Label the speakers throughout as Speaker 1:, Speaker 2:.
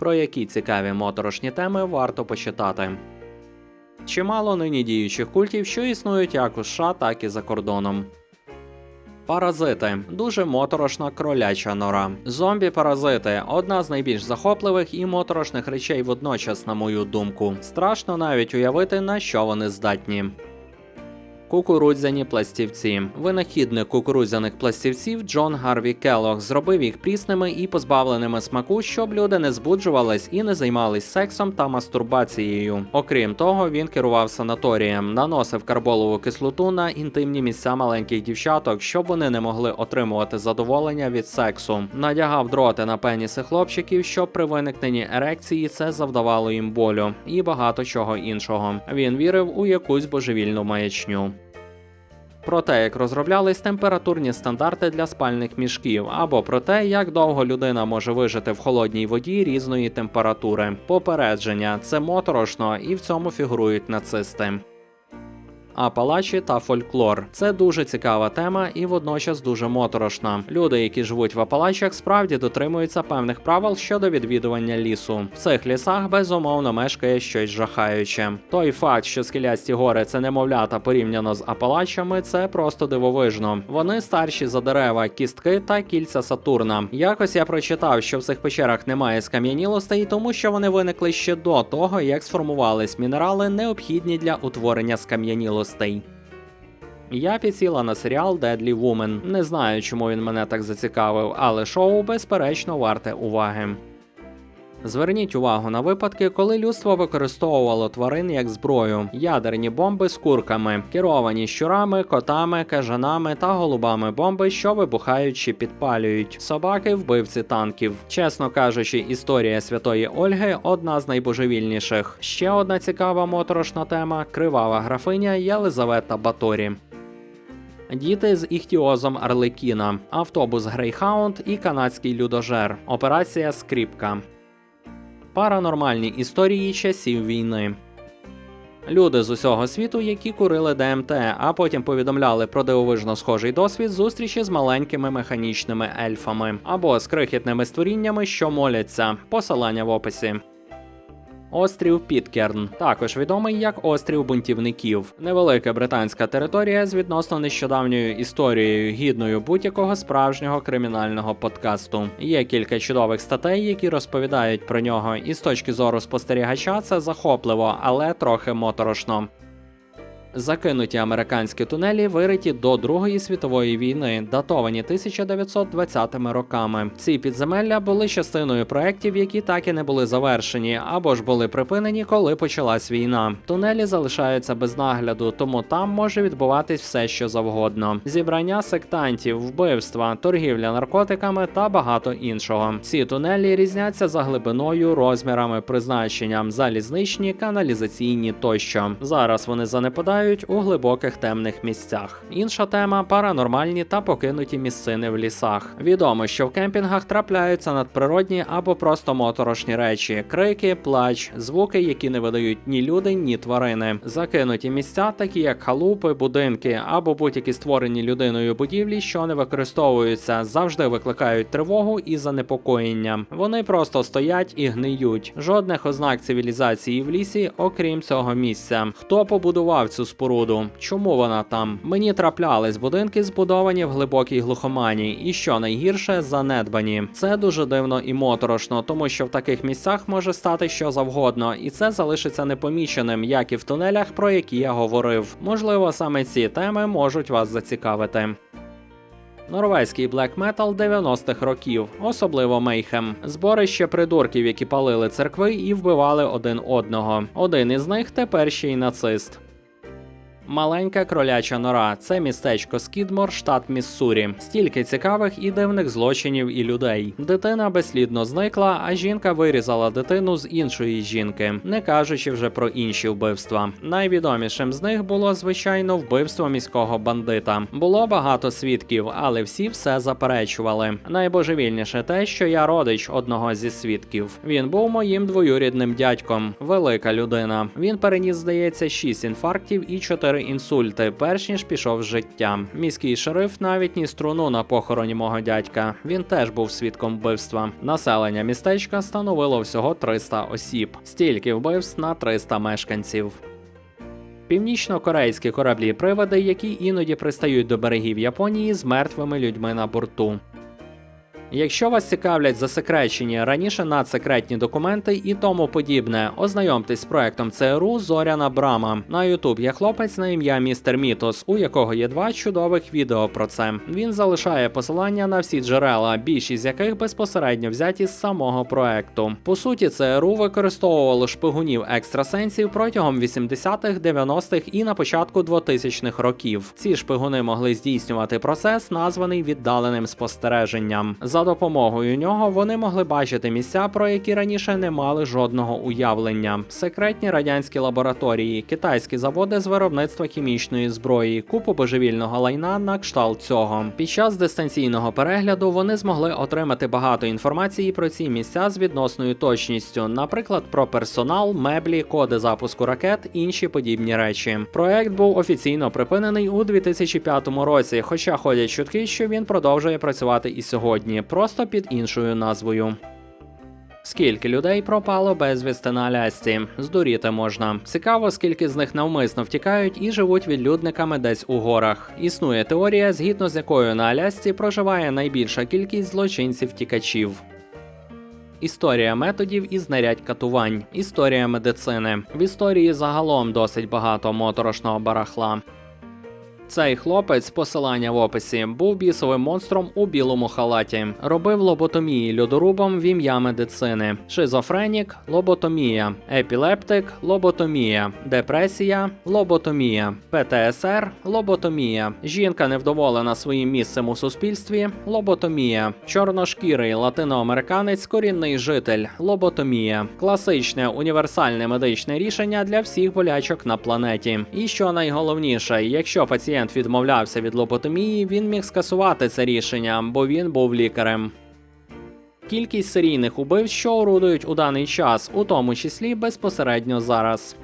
Speaker 1: про які цікаві моторошні теми варто почитати. Чимало нині діючих культів, що існують як у США, так і за кордоном. Паразити дуже моторошна кроляча нора. Зомбі-паразити одна з найбільш захопливих і моторошних речей водночас, на мою думку. Страшно навіть уявити, на що вони здатні. Кукурудзяні пластівці. Винахідник кукурудзяних пластівців Джон Гарві Келлог зробив їх прісними і позбавленими смаку, щоб люди не збуджувались і не займались сексом та мастурбацією. Окрім того, він керував санаторієм, наносив карболову кислоту на інтимні місця маленьких дівчаток, щоб вони не могли отримувати задоволення від сексу. Надягав дроти на пеніси хлопчиків, щоб при виникненні ерекції це завдавало їм болю і багато чого іншого. Він вірив у якусь божевільну маячню. Про те, як розроблялись температурні стандарти для спальних мішків, або про те, як довго людина може вижити в холодній воді різної температури. Попередження це моторошно, і в цьому фігурують нацисти. Апалачі та фольклор це дуже цікава тема і водночас дуже моторошна. Люди, які живуть в Апалачах, справді дотримуються певних правил щодо відвідування лісу. В цих лісах безумовно мешкає щось жахаюче. Той факт, що скелясті гори це немовлята порівняно з Апалачами, це просто дивовижно. Вони старші за дерева, кістки та кільця Сатурна. Якось я прочитав, що в цих печерах немає скам'янілостей, тому що вони виникли ще до того, як сформувались мінерали, необхідні для утворення скам'янілостей. Я підсіла на серіал Deadly Woman. Не знаю, чому він мене так зацікавив, але шоу безперечно варте уваги. Зверніть увагу на випадки, коли людство використовувало тварин як зброю, ядерні бомби з курками, керовані щурами, котами, кажанами та голубами бомби, що вибухають чи підпалюють, собаки вбивці танків. Чесно кажучи, історія святої Ольги одна з найбожевільніших. Ще одна цікава моторошна тема кривава графиня Єлизавета Баторі. Діти з іхтіозом Арлекіна, автобус Грейхаунд і канадський людожер. Операція Скріпка. Паранормальні історії часів війни. Люди з усього світу, які курили ДМТ, а потім повідомляли про дивовижно схожий досвід зустрічі з маленькими механічними ельфами або з крихітними створіннями, що моляться. Посилання в описі. Острів Піткерн, також відомий як острів бунтівників, невелика британська територія з відносно нещодавньою історією, гідною будь-якого справжнього кримінального подкасту. Є кілька чудових статей, які розповідають про нього, і з точки зору спостерігача це захопливо, але трохи моторошно. Закинуті американські тунелі вириті до Другої світової війни, датовані 1920 роками. Ці підземелля були частиною проєктів, які так і не були завершені, або ж були припинені, коли почалась війна. Тунелі залишаються без нагляду, тому там може відбуватись все, що завгодно: зібрання сектантів, вбивства, торгівля наркотиками та багато іншого. Ці тунелі різняться за глибиною, розмірами, призначенням, залізничні, каналізаційні тощо. Зараз вони занепадають у глибоких темних місцях. Інша тема паранормальні та покинуті місцини в лісах. Відомо, що в кемпінгах трапляються надприродні або просто моторошні речі: крики, плач, звуки, які не видають ні люди, ні тварини. Закинуті місця, такі як халупи, будинки або будь-які створені людиною будівлі, що не використовуються, завжди викликають тривогу і занепокоєння. Вони просто стоять і гниють. Жодних ознак цивілізації в лісі, окрім цього місця. Хто побудував цю споруду? Чому вона там? Мені траплялись будинки, збудовані в глибокій глухомані, і що найгірше занедбані. Це дуже дивно і моторошно, тому що в таких місцях може стати що завгодно, і це залишиться непоміченим, як і в тунелях, про які я говорив. Можливо, саме ці теми можуть вас зацікавити. Норвезький блек метал 90-х років, особливо Мейхем, зборище придурків, які палили церкви і вбивали один одного. Один із них тепер ще й нацист. Маленька кроляча нора це містечко Скідмор, штат Міссурі. Стільки цікавих і дивних злочинів і людей. Дитина безслідно зникла, а жінка вирізала дитину з іншої жінки, не кажучи вже про інші вбивства. Найвідомішим з них було звичайно вбивство міського бандита. Було багато свідків, але всі все заперечували. Найбожевільніше те, що я родич одного зі свідків. Він був моїм двоюрідним дядьком, велика людина. Він переніс, здається, 6 інфарктів і 4 чотири інсульти, перш ніж пішов з життя. Міський шериф навіть ні струну на похороні мого дядька. Він теж був свідком вбивства. Населення містечка становило всього 300 осіб, стільки вбивств на 300 мешканців. Північно-корейські кораблі приводи, які іноді пристають до берегів Японії з мертвими людьми на борту. Якщо вас цікавлять засекречені раніше надсекретні документи і тому подібне, ознайомтесь з проектом ЦРУ Зоряна Брама. На Ютуб є хлопець на ім'я Містер Мітос, у якого є два чудових відео про це. Він залишає посилання на всі джерела, більшість з яких безпосередньо взяті з самого проекту. По суті, ЦРУ використовувало шпигунів екстрасенсів протягом 80-х, 90-х і на початку 2000-х років. Ці шпигуни могли здійснювати процес, названий віддаленим спостереженням. За допомогою нього вони могли бачити місця, про які раніше не мали жодного уявлення: секретні радянські лабораторії, китайські заводи з виробництва хімічної зброї, купу божевільного лайна на кшталт цього. Під час дистанційного перегляду вони змогли отримати багато інформації про ці місця з відносною точністю, наприклад, про персонал, меблі, коди запуску ракет, інші подібні речі. Проект був офіційно припинений у 2005 році, хоча ходять чутки, що він продовжує працювати і сьогодні, просто під іншою назвою. Скільки людей пропало безвісти на Алясці? Здуріти можна. Цікаво, скільки з них навмисно втікають і живуть відлюдниками десь у горах. Існує теорія, згідно з якою на Алясці проживає найбільша кількість злочинців-тікачів. Історія методів і знарядь катувань, історія медицини. В історії загалом досить багато моторошного барахла. Цей хлопець, посилання в описі, був бісовим монстром у білому халаті. Робив лоботомії льодорубом в ім'я медицини. Шизофренік лоботомія, епілептик лоботомія, депресія лоботомія, ПТСР лоботомія. Жінка невдоволена своїм місцем у суспільстві лоботомія. Чорношкірий латиноамериканець, корінний житель лоботомія. Класичне універсальне медичне рішення для всіх болячок на планеті. І що найголовніше, якщо пацієнт відмовлявся від лоботомії, він міг скасувати це рішення, бо він був лікарем. Кількість серійних убивств, що орудують у даний час, у тому числі безпосередньо зараз.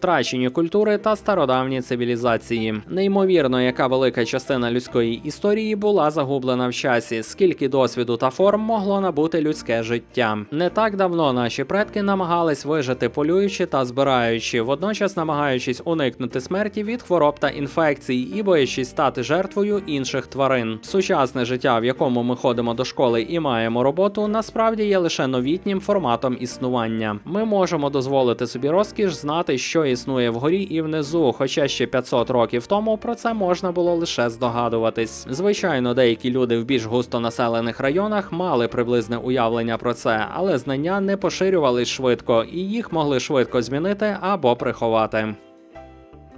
Speaker 1: Втрачені культури та стародавні цивілізації. Неймовірно, яка велика частина людської історії була загублена в часі, скільки досвіду та форм могло набути людське життя. Не так давно наші предки намагались вижити полюючи та збираючи, водночас намагаючись уникнути смерті від хвороб та інфекцій і боячись стати жертвою інших тварин. Сучасне життя, в якому ми ходимо до школи і маємо роботу, насправді є лише новітнім форматом існування. Ми можемо дозволити собі розкіш знати, що існує вгорі і внизу, хоча ще 500 років тому про це можна було лише здогадуватись. Звичайно, деякі люди в більш густонаселених районах мали приблизне уявлення про це, але знання не поширювались швидко, і їх могли швидко змінити або приховати.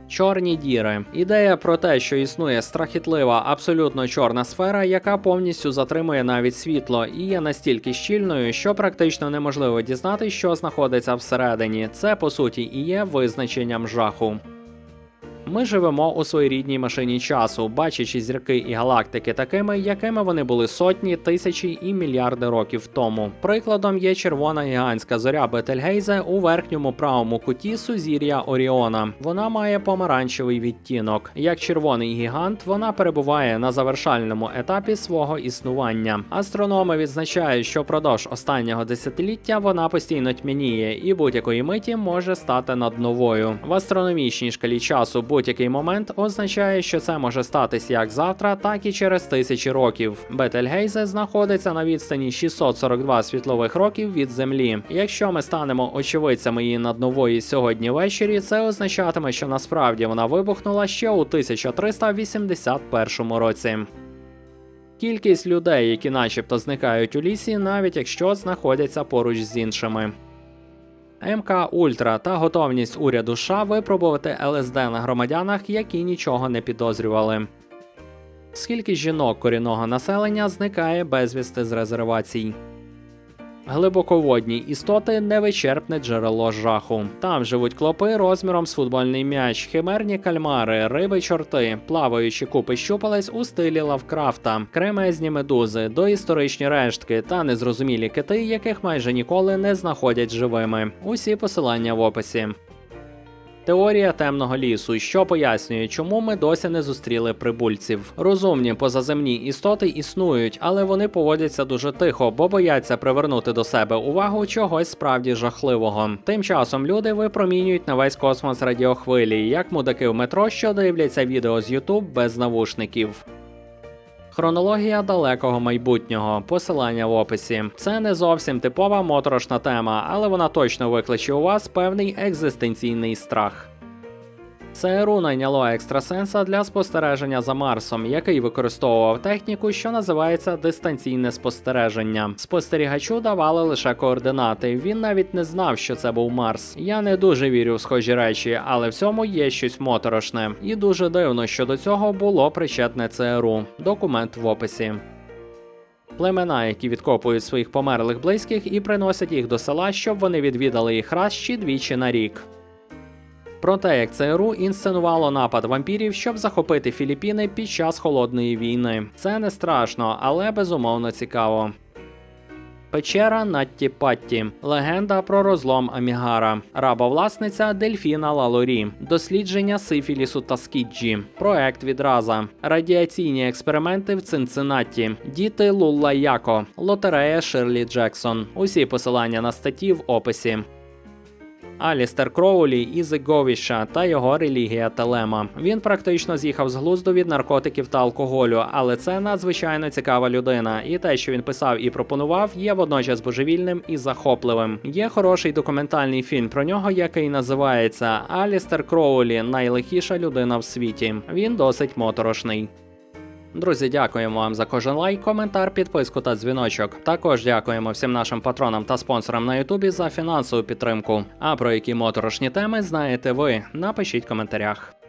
Speaker 1: Чорні діри. Ідея про те, що існує страхітлива, абсолютно чорна сфера, яка повністю затримує навіть світло, і є настільки щільною, що практично неможливо дізнати, що знаходиться всередині. Це по суті і є визначенням жаху. Ми живемо у своєрідній машині часу, бачачи зірки і галактики такими, якими вони були сотні, тисячі і мільярди років тому. Прикладом є червона гігантська зоря Бетельгейзе у верхньому правому куті сузір'я Оріона. Вона має помаранчевий відтінок. Як червоний гігант, вона перебуває на завершальному етапі свого існування. Астрономи відзначають, що впродовж останнього десятиліття вона постійно тьмяніє і будь-якої миті може стати над новою. В астрономічній шкалі часу будь-який момент означає, що це може статись як завтра, так і через тисячі років. Бетельгейзе знаходиться на відстані 642 світлових років від Землі. Якщо ми станемо очевидцями її наднової сьогодні ввечері, це означатиме, що насправді вона вибухнула ще у 1381 році. Кількість людей, які начебто зникають у лісі, навіть якщо знаходяться поруч з іншими. МК Ультра та готовність уряду США випробувати ЛСД на громадянах, які нічого не підозрювали. Скільки жінок корінного населення зникає безвісти з резервацій? Глибоководні істоти невичерпне джерело жаху. Там живуть клопи розміром з футбольний м'яч, химерні кальмари, риби чорти, плаваючі купи щупалець у стилі Лавкрафта, кремезні медузи, доісторичні рештки та незрозумілі кити, яких майже ніколи не знаходять живими. Усі посилання в описі. Теорія темного лісу, що пояснює, чому ми досі не зустріли прибульців. Розумні позаземні істоти існують, але вони поводяться дуже тихо, бо бояться привернути до себе увагу чогось справді жахливого. Тим часом люди випромінюють на весь космос радіохвилі, як мудаки в метро, що дивляться відео з YouTube без навушників. Хронологія далекого майбутнього, посилання в описі. Це не зовсім типова моторошна тема, але вона точно викличе у вас певний екзистенційний страх. ЦРУ найняло екстрасенса для спостереження за Марсом, який використовував техніку, що називається дистанційне спостереження. Спостерігачу давали лише координати. Він навіть не знав, що це був Марс. Я не дуже вірю в схожі речі, але в цьому є щось моторошне. І дуже дивно, що до цього було причетне ЦРУ. Документ в описі. Племена, які відкопують своїх померлих близьких і приносять їх до села, щоб вони відвідали їх раз чи двічі на рік. Про як ЦРУ інсценувало напад вампірів, щоб захопити Філіппіни під час холодної війни. Це не страшно, але безумовно цікаво. Печера Натті Патті. Легенда про розлом Амігара. Рабовласниця Дельфіна Лалорі. Дослідження сифілісу та скіджі. Проект відраза. Радіаційні експерименти в Цинциннаті. Діти Лулла Яко. Лотерея Ширлі Джексон. Усі посилання на статті в описі. Алістер Кроулі із Говіша та його релігія Телема. Він практично з'їхав з глузду від наркотиків та алкоголю, але це надзвичайно цікава людина, і те, що він писав і пропонував, є водночас божевільним і захопливим. Є хороший документальний фільм про нього, який називається Алістер Кроулі найлихіша людина в світі. Він досить моторошний. Друзі, дякуємо вам за кожен лайк, коментар, підписку та дзвіночок. Також дякуємо всім нашим патронам та спонсорам на Ютубі за фінансову підтримку. А про які моторошні теми знаєте ви? Напишіть в коментарях.